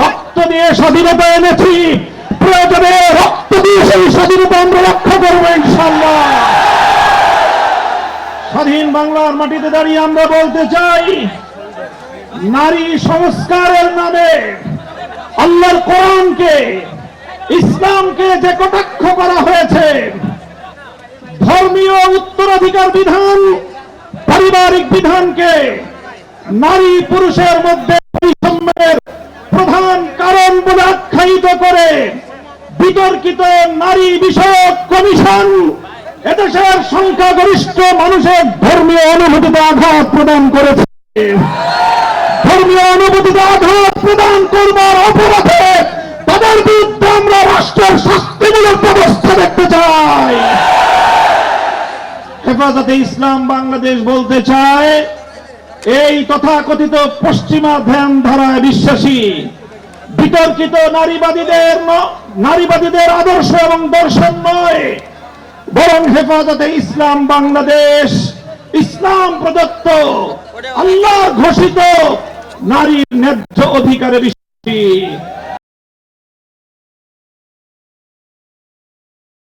রক্ত দিয়ে স্বাধীনতা এনেছি। প্রয়োজনে রক্ত দিয়ে সেই স্বাধীনতা আমরা রক্ষা করব ইনশাল্লাহ স্বাধীন বাংলার মাটিতে দাঁড়িয়ে আমরা বলতে চাই, নারী সংস্কারের নামে আল্লাহর কোরআনকে, ইসলামকে যে কটাক্ষ করা হয়েছে, ধর্মীয় উত্তরাধিকার বিধান, পারিবারিক বিধানকে নারী পুরুষের মধ্যে বিতর্কিত নারী বিষয়ক কমিশন। এদেশের সংখ্যাগরিষ্ঠ মানুষের ধর্মীয় অনুভূতিতে আঘাত প্রদান করেছে। ধর্মীয় অনুভূতিতে আঘাত প্রদান করবার অপরাধে তাদের বিরুদ্ধে আমরা রাষ্ট্রের শাস্তিমূলক ব্যবস্থা দেখতে চাই। হেফাজতে ইসলাম বাংলাদেশ বলতে চায়, এই তথাকথিত পশ্চিমা ধ্যান ধারায় বিশ্বাসী বিতর্কিত নারীবাদীদের নারীবাদীদের আদর্শ এবং দর্শন নয়, বরং হেফাজতে ইসলাম বাংলাদেশ, ইসলাম প্রদত্ত, আল্লাহ ঘোষিত নারীর ন্যায্য অধিকারের বিশ্বাসী